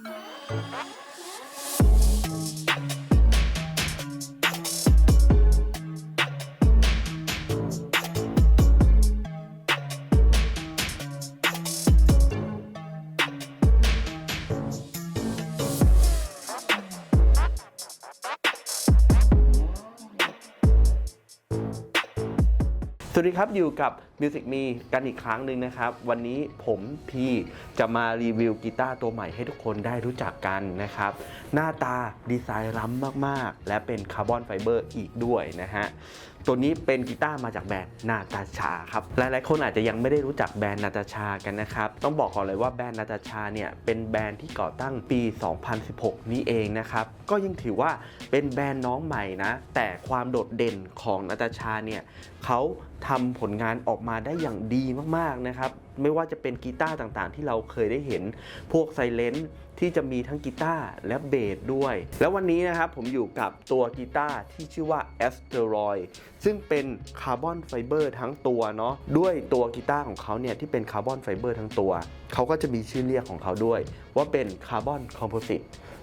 สวัสดีครับอยู่กับ Music Me กันอีกครั้งหนึ่งนะครับ วันนี้ผมพีจะมารีวิวกีตาร์ตัวใหม่ให้ทุกคนได้รู้จักกันนะครับ หน้าตาดีไซน์ล้ำมากๆ และเป็นคาร์บอนไฟเบอร์อีกด้วยนะฮะ ตัวนี้เป็นกีตาร์มาจากแบรนด์นาตาชาครับ หลายๆคนอาจจะยังไม่ได้รู้จักแบรนด์นาตาชากันนะครับ ต้องบอกก่อนเลยว่าแบรนด์นาตาชาเนี่ยเป็นแบรนด์ที่ก่อตั้งปี 2016 นี้เองนะครับ ก็ยังถือว่าเป็นแบรนด์น้องใหม่นะ แต่ความโดดเด่นของนาตาชาเนี่ยเขาทำผลงานออกมามาได้อย่างดีมากๆนะครับ ไม่ว่าจะเป็นกีตาร์ต่างๆ ที่เราเคยได้เห็นพวกไซเลนต์ที่จะมีทั้งกีตาร์และเบสด้วย แล้ววันนี้นะครับผมอยู่กับตัวกีตาร์ที่ชื่อว่า Asteroid ซึ่งเป็นคาร์บอนไฟเบอร์ทั้งตัวเนาะด้วยตัวกีตาร์ของเขาเนี่ยที่เป็นคาร์บอนไฟเบอร์ทั้งตัวเขาก็จะมีชื่อเรียกของเขาด้วย ว่าเป็นคาร์บอนคอมโพสิต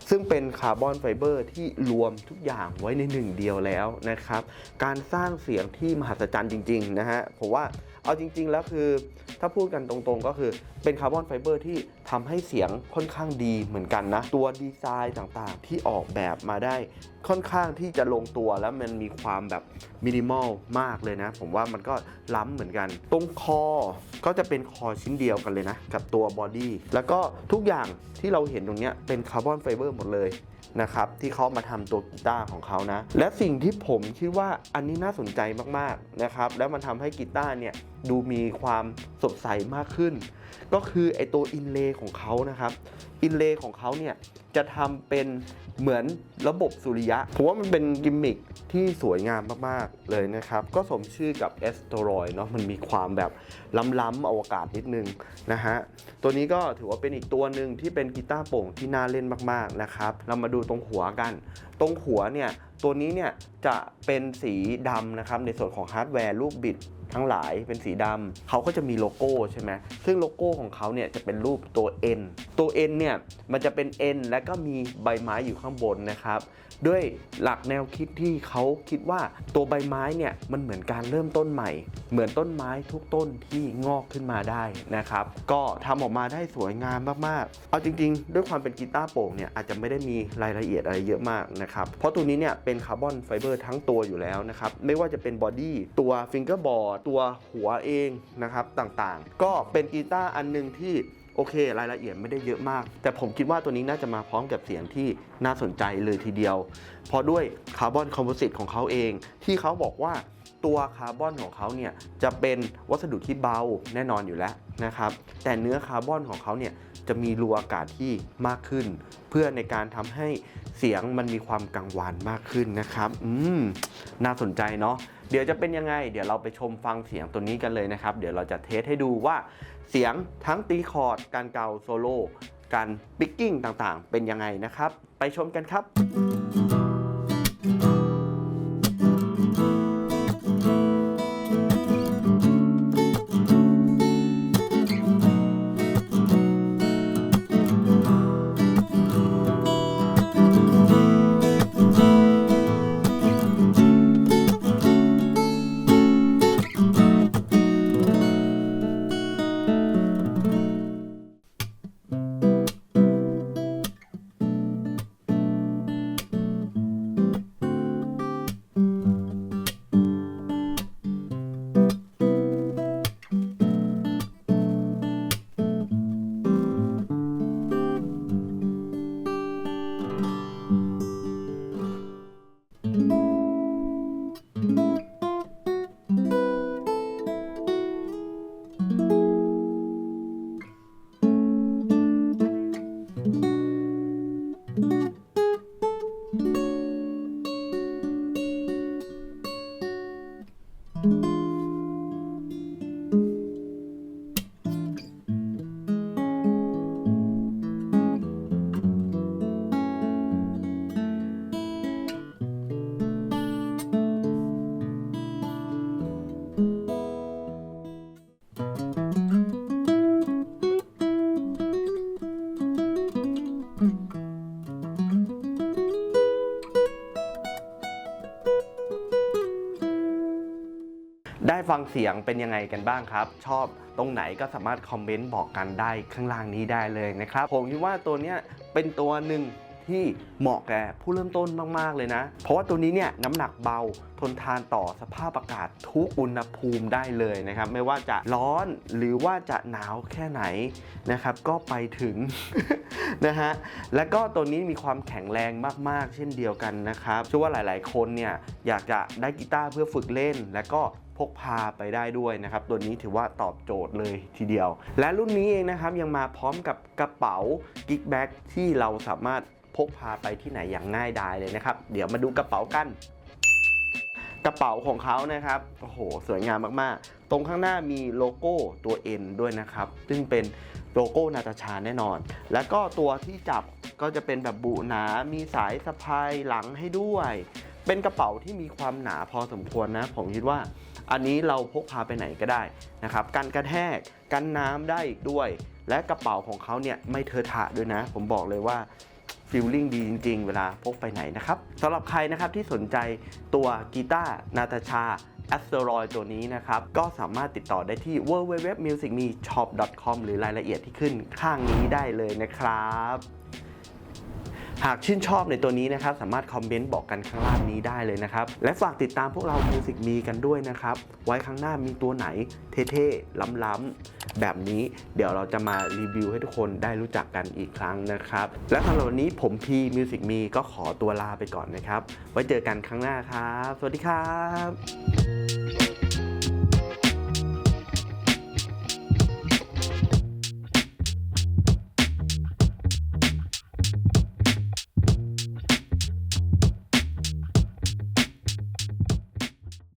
ซึ่งเป็นคาร์บอนไฟเบอร์ที่รวมทุกอย่างไว้ในหนึ่งเดียวแล้วนะครับ การสร้างเสียงที่มหัศจรรย์จริง ๆ นะฮะผมว่า เอาจริง ๆ แล้วคือถ้าพูดกันตรงๆ ก็คือเป็นคาร์บอนไฟเบอร์ที่ทำให้เสียงค่อนข้างดีเหมือนกันนะ ตัวดีไซน์ต่างๆ ที่ออกแบบมาได้ค่อนข้างที่จะลงตัวแล้วมันมีความแบบมินิมอลมากเลยนะ ผมว่ามันก็ล้ำเหมือนกัน ตรงคอก็จะเป็นคอชิ้นเดียวกันเลยนะ กับตัวบอดี้แล้วก็ทุกอย่างที่เราเห็นตรงนี้เป็นคาร์บอนไฟเบอร์หมดเลยนะครับที่เขามาทำตัวกีตาร์ของเขานะ และสิ่งที่ผมคิดว่าอันนี้น่าสนใจมากๆนะครับแล้วมันทำให้กีตาร์เนี่ย ดูมีความสดใสมากขึ้น ก็คือไอตัวอินเลย์ของเขานะครับ อินเลย์ของเขาเนี่ย จะทำเป็นเหมือนระบบสุริยะผมว่ามันเป็นกิมมิคที่สวยงามมาก ๆ เลยนะครับ ก็สมชื่อกับ a s t e r o i d เนาะมันมีความแบบล้ำๆอวกาศนิดนึงนะฮะ ตัวนี้ก็ถือว่าเป็นอีกตัวหนึ่งที่เป็นกีตาร์โป่งที่น่าเล่นมาก ๆ นะครับ เรามาดูตรงหัวกัน ตรงหัวเนี่ย ตัวนี้เนี่ยจะเป็นสีดำนะครับ ในส่วนของฮาร์ดแวร์ลูกบิดทั้งหลายเป็นสีดำเขาก็จะมีโลโก้ใช่ไหมซึ่งโลโก้ของเขาเนี่ยจะเป็นรูปตัว N ตัว N เนี่ยมันจะเป็น N และก็มีใบไม้อยู่ข้างบนนะครับ ด้วยหลักแนวคิดที่เขาคิดว่าตัวใบไม้เนี่ยมันเหมือนการเริ่มต้นใหม่ เหมือนต้นไม้ทุกต้นที่งอกขึ้นมาได้นะครับ ก็ทำออกมาได้สวยงามมากๆ เอาจริง ๆ ด้วยความเป็นกีตาร์โป่งเนี่ยอาจจะไม่ได้มีรายละเอียดอะไรเยอะมากนะครับ เพราะตัวนี้เนี่ยเป็นคาร์บอนไฟเบอร์ทั้งตัวอยู่แล้วนะครับ ไม่ว่าจะเป็นบอดี้ตัวฟิงเกอร์บอร์ดตัวหัวเองนะครับต่างๆ ก็เป็นกีตาร์อันหนึ่งที่ โอเค รายละเอียดไม่ได้เยอะมาก แต่ผมคิดว่าตัวนี้น่าจะมาพร้อมกับเสียงที่น่าสนใจเลยทีเดียว เพราะด้วยคาร์บอนคอมโพสิตของเขาเอง ที่เขาบอกว่าตัวคาร์บอนของเขาเนี่ยจะเป็นวัสดุที่เบาแน่นอนอยู่แล้วนะครับ แต่เนื้อคาร์บอนของเขาเนี่ย จะมีรูอากาศที่มากขึ้น เพื่อในการทำให้เสียงมันมีความกังวานมากขึ้นนะครับ อืม น่าสนใจเนาะ เดี๋ยวจะเป็นยังไง เดี๋ยวเราไปชมฟังเสียงตัวนี้กันเลยนะครับ เดี๋ยวเราจะเทสให้ดูว่าเสียงทั้งตีคอร์ด การเกาโซโล่ การปิกกิ้งต่างๆ เป็นยังไงนะครับ ไปชมกันครับ「 ได้ฟังเสียงเป็นยังไงกันบ้างครับ ชอบตรงไหนก็สามารถคอมเมนต์บอกกันได้ข้างล่างนี้ได้เลยนะครับ ผมคิดว่าตัวเนี้ยเป็นตัวหนึ่ง ที่เหมาะแก่ผู้เริ่มต้นมาก ๆ เลยนะ เพราะว่าตัวนี้เนี่ยน้ำหนักเบาทนทานต่อสภาพอากาศทุกอุณหภูมิได้เลยนะครับ ไม่ว่าจะร้อนหรือว่าจะหนาวแค่ไหนนะครับ ก็ไปถึงนะฮะแล้วก็ตัวนี้มีความแข็งแรงมาก ๆ เช่นเดียวกันนะครับเชื่อว่าหลาย ๆ คนเนี่ยอยากจะได้กีตาร์เพื่อฝึกเล่น และก็พกพาไปได้ด้วยนะครับ ตัวนี้ถือว่าตอบโจทย์เลยทีเดียว และรุ่นนี้เองนะครับยังมาพร้อมกับกระเป๋ากิ๊กแบ็กที่เราสามารถ พกพาไปที่ไหนอย่างง่ายดายเลยนะครับ เดี๋ยวมาดูกระเป๋ากัน กระเป๋าของเขานะครับ โอ้โห สวยงามมากๆ ตรงข้างหน้ามีโลโก้ตัว N ด้วยนะครับ ซึ่งเป็นโลโก้นาตาชาแน่นอน แล้วก็ตัวที่จับก็จะเป็นแบบบุหนา มีสายสะพายหลังให้ด้วย เป็นกระเป๋าที่มีความหนาพอสมควรนะ ผมคิดว่า อันนี้เราพกพาไปไหนก็ได้นะครับ กันกระแทก กันน้ำได้อีกด้วย และกระเป๋าของเขาเนี่ยไม่เทอะทะด้วยนะ ผมบอกเลยว่า ฟีลลิ่งดีจริง ๆ เวลาพกไปไหนนะครับสำหรับใครนะครับที่สนใจตัวกีตาร์นาตาชา a s t e r o i d ตัวนี้นะครับ ก็สามารถติดต่อได้ที่ www.musicmeshop.com หรือรายละเอียดที่ขึ้นข้างนี้ได้เลยนะครับ หากชื่นชอบในตัวนี้นะครับ สามารถคอมเมนต์บอกกันข้างล่างนี้ได้เลยนะครับ และฝากติดตามพวกเรา Music Me กันด้วยนะครับ ไว้ข้งหน้ามีตัวไหนเท่ๆ ล้ำๆ แบบนี้เดี๋ยวเราจะมารีวิวให้ทุกคนได้รู้จักกันอีกครั้งนะครับ และสำหรับวันนี้ผมพี Music Me ก็ขอตัวลาไปก่อนนะครับ ไว้เจอกันครั้งหน้าครับ สวัสดีครับ